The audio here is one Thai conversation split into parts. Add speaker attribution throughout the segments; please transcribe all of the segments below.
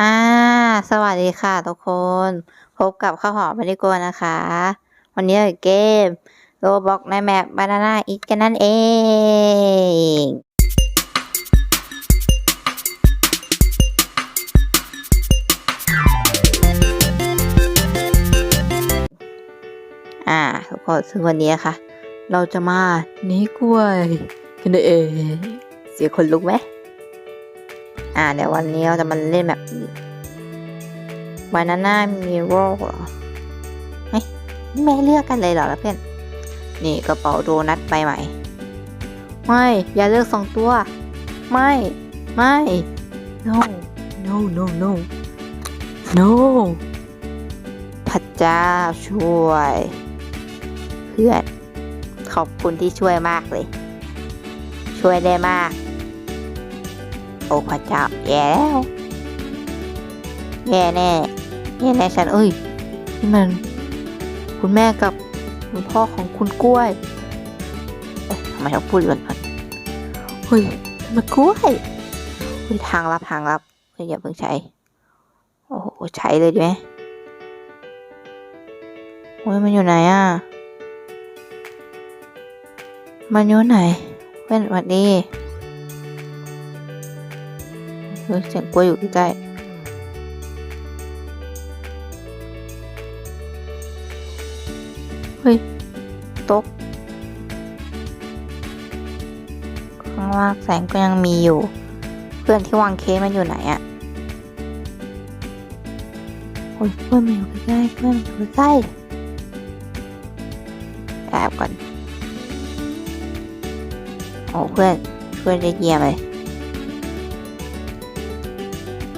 Speaker 1: อ่า สวัสดีค่ะทุกคน พบกับข้าวหอมมาริโกนะคะ วันนี้เกมโรบอกในแมปบานาน่าอีกกันนั่นเอง อ่า ทุกคนซึ่งวันนี้นะคะเราจะมาหนีกล้วยกันเอง เสียคนลุกไหม อ่าเดี๋ยววันนี้เราจะมาเล่นแบบบานาน่ามีโรเหรอเฮ้ยไม่เลือกกันเลยเหรอเพื่อนนี่กระเป๋าโดนัทใบใหม่ ไม่อย่าเลือกสองตัว ไม่ไม่ no no no no no พระเจ้าช่วย เพื่อน ขอบคุณที่ช่วยมากเลย ช่วยได้มาก อ้พระเจ้าแย่แล้วแย่แน่แย่แน่ฉันเอ้ยนี่มัน คุณแม่กับคุณพ่อของคุณกล้วยทำไมต้องพูดกันกันเฮ้ยมันกล้วยเฮ้ยทางลับทางลับเฮ้ยอย่าเพิ่งใช้โอ้โหใช้เลยดีไหมโอ้ยมันอยู่ไหนอะมันอยู่ไหนเพื่อนสวัสดี เฮ้ยเสียงกล้วยอยู่ใกล้ๆเฮ้ยตกข้างล่างแสงก็ยังมีอยู่ เพื่อนที่วางเค้กมันอยู่ไหนอะโอ้ยเพื่อนมันอยู่ใกล้เพื่อนมันอยู่ใกล้แอบก่อนโอ้เพื่อนเพื่อนได้เยี่ยมเลย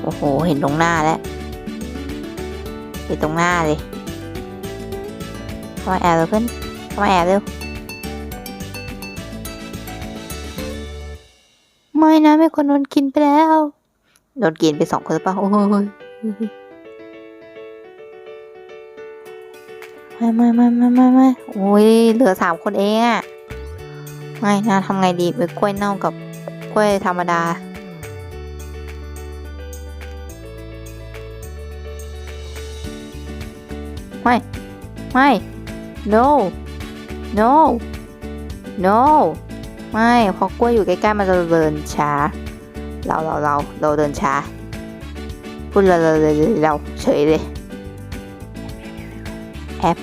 Speaker 1: โอ้โห เห็นตรงหน้าแล้วเห็นตรงหน้าเลยเข้ามาแอบเลยเพื่อนเข้ามาแอบเร็ว ไม่นะไม่คนโดนกินไปแล้ว โดนกินไปสองคนหรือเปล่าโอ้ยไม่ไม่ไม่ไม่ไม่ไม่โอ้ยเหลือสามคนเองอะไม่นะทำไงดีเป็นกล้วยเน่ากับกล้วยธรรมดา ไม่ ไม่ no no no ไม่เพราะกล้วยอยู่ใกล้ๆมันจะเดินช้า เราเราเราเราเดินช้าพูดเราเราเราเฉยเลยแอป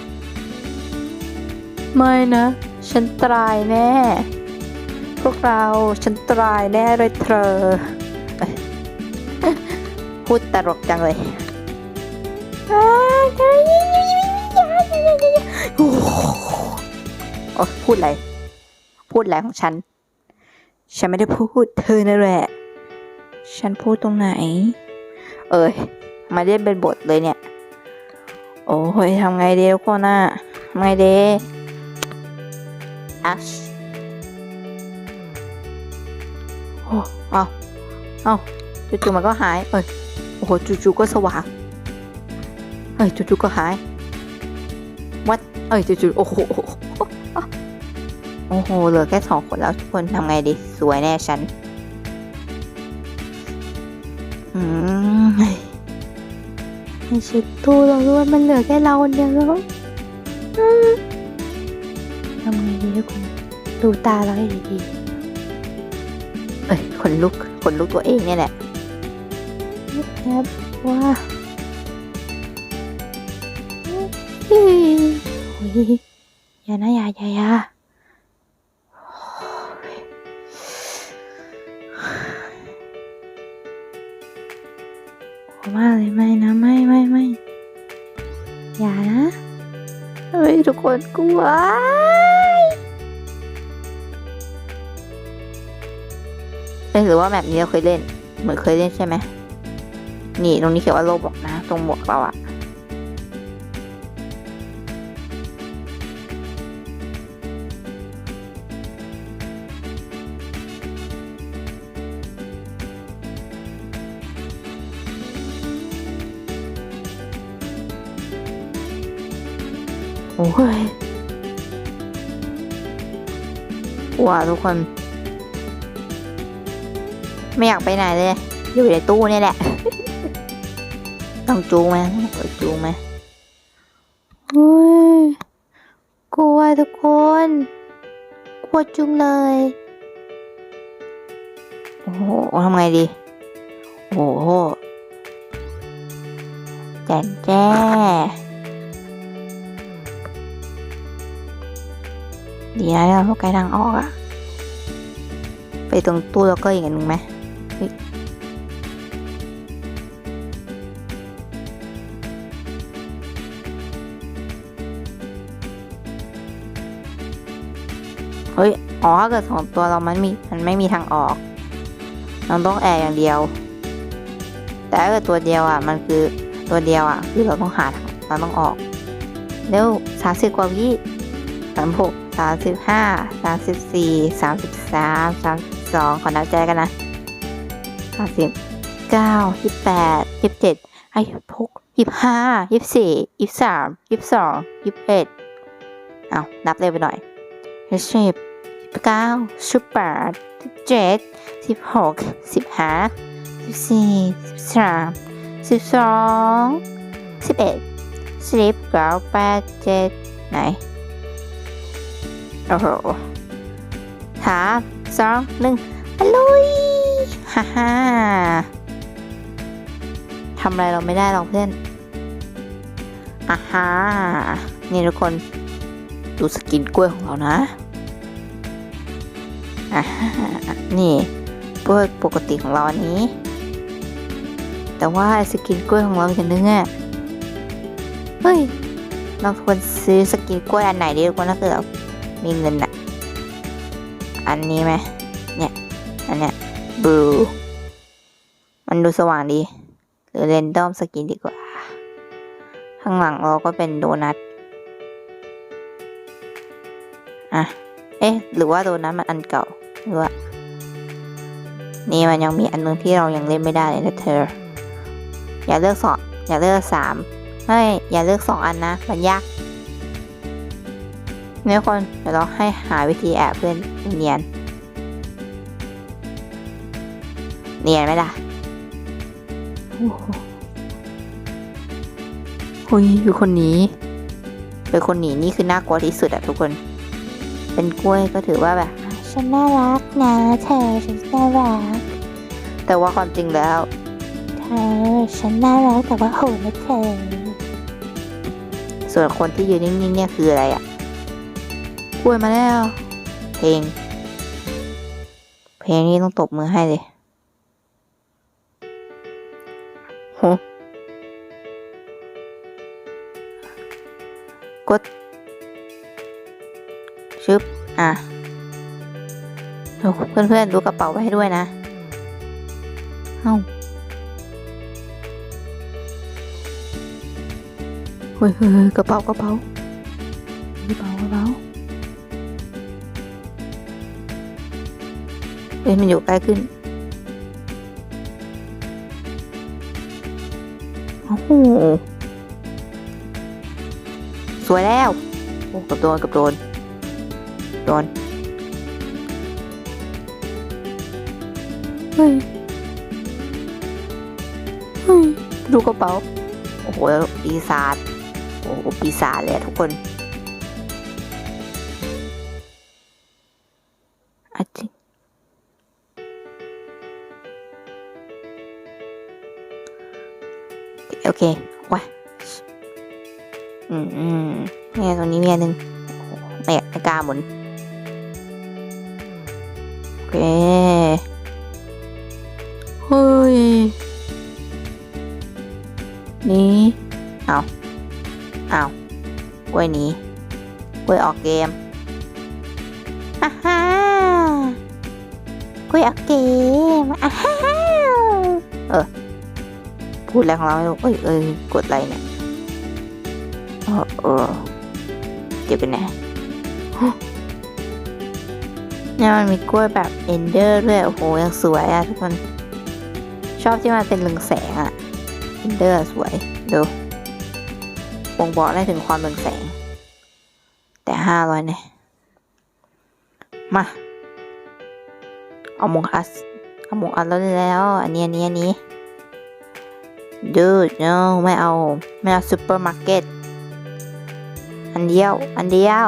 Speaker 1: ไม่นะ ฉันตายแน่ พวกเราฉันตายแน่เลยเธอ พูดตลกจังเลยอ้าวเธอยิ่ โอ้พูดอะไร พูดอะไรของฉัน ฉันไม่ได้พูดเธอนั่นแหละ ฉันพูดตรงไหน เอ้ยมาเล่นเป็นบทเลยเนี่ย โอ้ยทำไงดีทุกคนน่ะทำไงดีอัชโอ้เอาเอาจู่ๆมันก็หาย เอ้ย โอ้โห จู่ๆก็สว่าง เอ้ย จู่ๆก็หาย อ้ยจู่ๆโอ้โหโอ้โหเหลือแค่สองคนแล้วทุกคนทำไงดี สวยแน่ฉันอืมไม่ใช่ตู้เราด้วยมันเหลือแค่เราคนเดียวแล้วทำไงดีทุกคนดูตาเราให้ดีๆเอ้ยขนลุกขนลุกตัวเองเนี่ยแหละแอบว่า อยอย่านะอย่าอย่าอย่าขอว่าเลยไม่นะไม่ไม่ไม่อย่านะเฮ้ยทุกคนกลัวเอ้หรือว่าแบบนี้เราเคยเล่น เหมือนเคยเล่นใช่ไหม นี่ตรงนี้เขียนว่าโลบอกนะ ตรงหมวกเราอะ โอ้ยว้าทุกคน ไม่อยากไปไหนเลย อยู่ในตู้นี่แหละ ต้องจูงไหมต้องจูงไหมเฮ้ยกลัวทุกคน กลัวจุงเลย โอ้โหทำไงดี โอ้โหแจ่นแจ้ ดีนะเราพวกไกลทางออกอะไปตรงตู้แล้วก็อีกอันหนึ่งไหมเฮ้ย อ๋อ ถ้าเกิดสองตัวเรามันมี มันไม่มีทางออก เราต้องแอร์อย่างเดียว แต่ถ้าเกิดตัวเดียวอะ มันคือตัวเดียวอะ คือเราต้องหาทางเราต้องออก เร็วสามสิบกว่าวิสามหก สามสิบห้าสามสิบสี่สามสิบสามสามสิบสองขอนับใจกันนะสามสิบเก้าสิบแปดสิบเจ็ดไอ้พกยี่สิบห้ายี่สิบสี่สิบสามสิบสองสิบเอ็ดเอานับเร็วไปหน่อยยี่สิบสิบเก้าสิบแปดสิบเจ็ดสิบหกสิบห้าสิบสี่สิบสามสิบสองสิบเอ็ดสิบเก้าแปดเจ็ดไหน โอ้โหสามสองหนึ่งไปลุยฮ่าฮ่าทำอะไรเราไม่ได้หรอกเพื่อนอ่าฮ่านี่ทุกคนดูสกินกล้วยของเรานะอ่าฮ่านี่กล้วยปกติของเราอันนี้ แต่ว่าสกินกล้วยของเราจะนึงอะเฮ้ยเราควรซื้อสกินกล้วยอันไหนดีทุกคนถ้าเกิดเรา มีเงินอะอันนี้ไหมเนี่ย อันเนี้ยบลูมันดูสว่างดี หรือเรนดอมสกินดีกว่า ข้างหลังเราก็เป็นโดนัท อะ เอ๊ะ หรือว่าโดนัทมันอันเก่า หรือว่า นี่มันยังมีอันนึงที่เรายังเล่นไม่ได้เลยนะเธอ อย่าเลือกสองอย่าเลือกสามเฮ้ย อย่าเลือกสองอันนะ มันยาก เนี่ยคนเดี๋ยวเราให้หาวิธีแอบเพื่อนเนียน เนียนไหมล่ะโอ้โหเฮ้ยคือคนนี้ เป็นคนหนีนี่คือน่ากลัวที่สุดอะทุกคน เป็นกล้วยก็ถือว่าแบบ ฉันน่ารักนะเธอฉันน่ารัก แต่ว่าความจริงแล้ว เธอฉันน่ารักแต่ว่าโหดนะเธอ ส่วนคนที่ยืนนิ่งๆเนี่ยคืออะไรอะ กล้วยมาแล้ว เพลง เพลงนี้ต้องตบมือให้เลยโหกด ชึบ อะโอ้เพื่อนๆดูกระเป๋าไว้ให้ด้วยนะเอ้าเฮ้ยเฮ้ยเฮ้ยกระเป๋ากระเป๋ากระเป๋ากระเป๋า เอ้ยมันอยู่ใกล้ขึ้น โอ้โห สวยแล้ว โอ้กับโดนกับโดน โดน เฮ้ย เฮ้ย ดูกระเป๋า โอ้โหปีศาจ โอ้โหปีศาจเลยอะทุกคน อืมอืมเนี่ยตรงนี้มีอันหนึ่งโอ้โหไม่ไม่กล้าหมุนโอเคเฮ้ยนี่เอาเอากล้วยนี้กล้วยออกเกมอ่าฮ่ากล้วยออกเกมอ่าฮ่าเออพูดอะไรของเราไม่รู้เอ้ยเอ้ยกดอะไรเนี่ย เออเออเดี๋ยวเป็นไงเนี่ยมันมีกล้วยแบบเอนเดอร์ด้วย โอ้โห ยังสวยอะทุกคน ชอบที่มันเป็นเรืองแสงอะเอนเดอร์สวย ดูบ่งบอกได้ถึงความเรืองแสง แต่ห้าร้อยเนี่ย มา เอามงอัสเอามงอัสแล้วแล้ว อันนี้อันนี้อันนี้ดูด no ไม่เอา ไม่เอาซูเปอร์มาร์เก็ต อันเดียว อันเดียว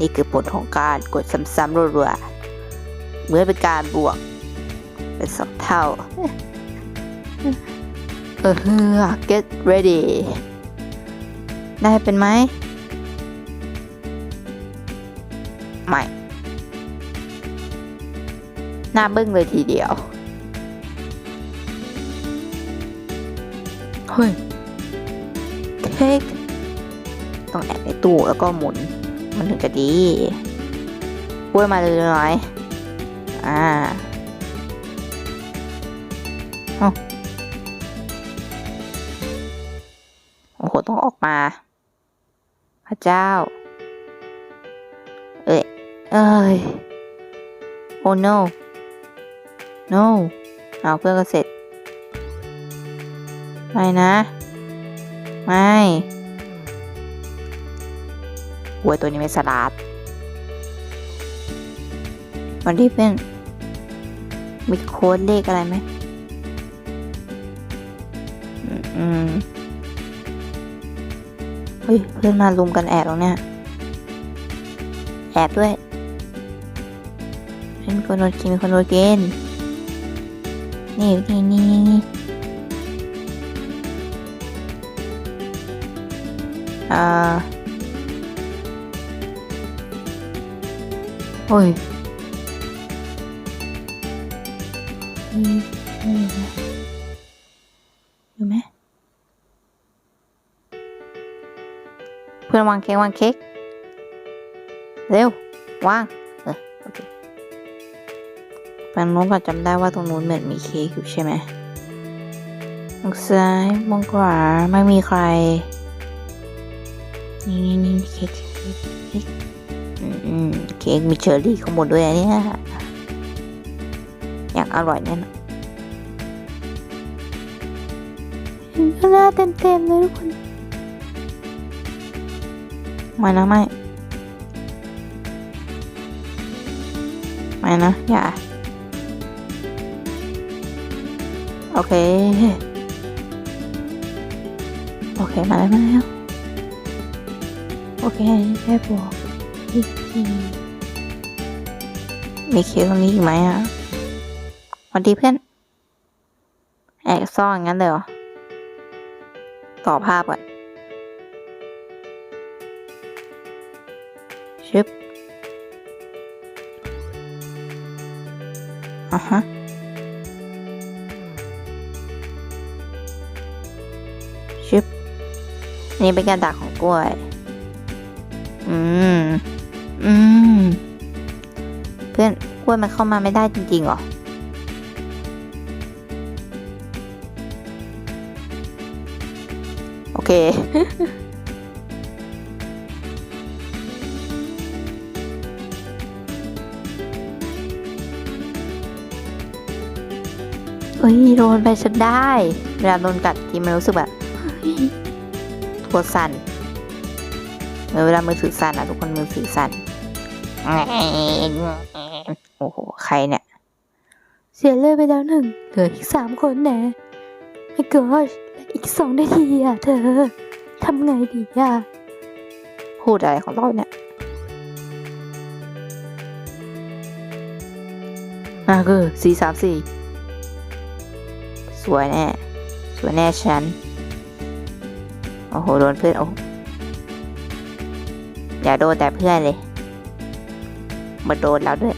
Speaker 1: นี่คือผลของการกดซ้ำๆรัวๆเหมื่อนเป็นการบวก เป็นสองเท่า เออ get ready ได้เป็นไหมไม่หน้าบึ้งเลยทีเดียว เฮ้ยเค้ก ต้องแอบในตู้แล้วก็หมุน มันถึงจะดีกล้วยมาเลยหน่อย อ่าเอาโอ้โห ต้องออกมา พระเจ้า เอ้ย เอ้ย โอ้ no no เอาเพื่อนก็เสร็จ ไม่นะ ไม่ วัวตัวนี้ไม่สลัดวันที่เป็นมีโค้ดเลขอะไรไหมอืมเฮ้ยเพื่อนมาลุมกันแอบตรงเนี้ยแอบด้วยเป็นคนโดนกินเป็นคนโดนกินนี่นี่นี่นี่อ่า โอ้ยนี่นี่นะอยู่ไหมเพื่อนวางเค้กวางเค้กเร็ววางเออโอเคฝั่งนู้นก็จำได้ว่าตรงนู้นเหมือนมีเค้กอยู่ใช่ไหมมองซ้ายมองขวาไม่มีใคร นี่นี่นี่เค้กเค้กเค้กมีเชอร์รี่ข้างบนด้วยอันนี้ยอยากอร่อยแน่นอนเห็นข้างหน้าเต็มๆเลยทุกคนไม่นะไม่ไม่นะ อย่า โอเค โอเค มาแล้วมาแล้ว โอเคแค่บอกอีกทีมีเคสตรงนี้อีกไหมอะสวัสดีเพื่อน แอบซ่อนงั้นเลยเหรอ ต่อภาพก่อนชึบอะฮะชึบนนี้เป็นการดักของกล้วย อืม อืม เพื่อนกล้วยมันเข้ามาไม่ได้จริงๆหรอ โอเค เอ้ยโดนไปฉันได้ เวลาโดนกัดทีมันรู้สึกแบบเฮ้ยตัวสั่น เออเวลามือถือสั่นอะทุกคนมือถือสั่นโอ้โห ใครเนี่ย เสียเลือดไปแล้วหนึ่งเหลืออีกสามคนแน่ไม่กอชอีกสองนาทีอะเธอทำไงดีอะพูดอะไรของเราเนี่ยอะคือสี่สามสี่สวยแน่ สวยแน่ฉัน โอ้โห โดนเพื่อนโอ้ อย่าโดนแต่เพื่อนเลยมาโดนแล้วด้วย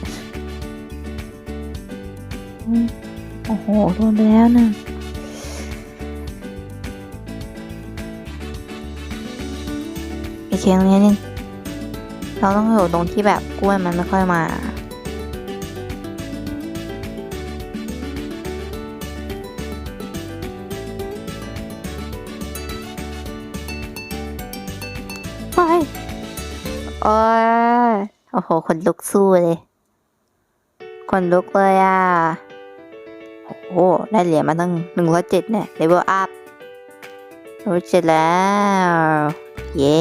Speaker 1: โอ้โห โดนไปแล้วนะอีกเคียงนี้นึงเราต้องอยู่ตรงที่แบบกล้วยมันไม่ค่อยมา โอ้ยโอ้โห คนลุกสู้เลย คนลุกเลยอะ โอ้ได้เหรียญมาตั้งหนึ่งร้อยเจ็ดเนี่ยเลเวลอัพรู้เจ็ดแล้ว เย้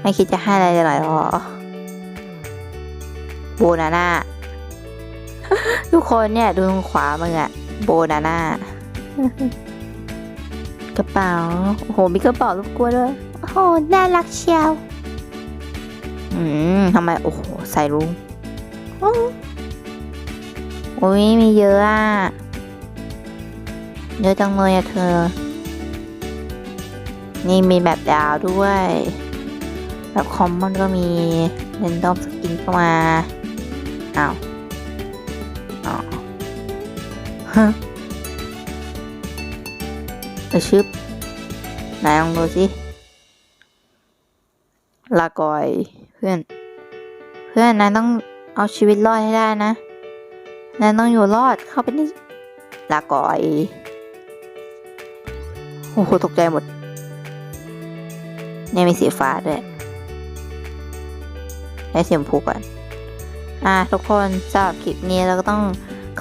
Speaker 1: ไม่คิดจะให้อะไรเลยหน่อยหรอโบนาน่าทุกคนเนี่ยดูทางขวามึงอะโบนาน่ากระเป๋าโอ้โหมีกระเป๋ารูปกล้วด้วย
Speaker 2: โอ้โห น่ารักเชียว
Speaker 1: อืมทำไม โอ้โห ใส่รุ้งอุ้ยมีเยอะอะ เยอะจังเลยอะเธอ นี่มีแบบดาวด้วย แบบคอมมอนก็มีเรนดอมสกินเข้ามา อ้าวอ๋อฮะไปชึบไหนลองดูสิ ลากอยเพื่อน เพื่อนนายต้องเอาชีวิตรอดให้ได้นะนายต้องอยู่รอดเข้าไปในลากอยโอ้โหตกใจหมดเนี่ยมีสีฟ้าด้วยให้เสียมพูก่อน อะทุกคนสำหรับคลิปนี้เราก็ต้อง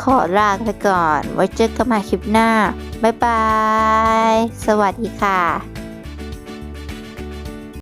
Speaker 1: ขอลาไปก่อน ไว้เจอกันใหม่คลิปหน้า บ๊ายบาย สวัสดีค่ะ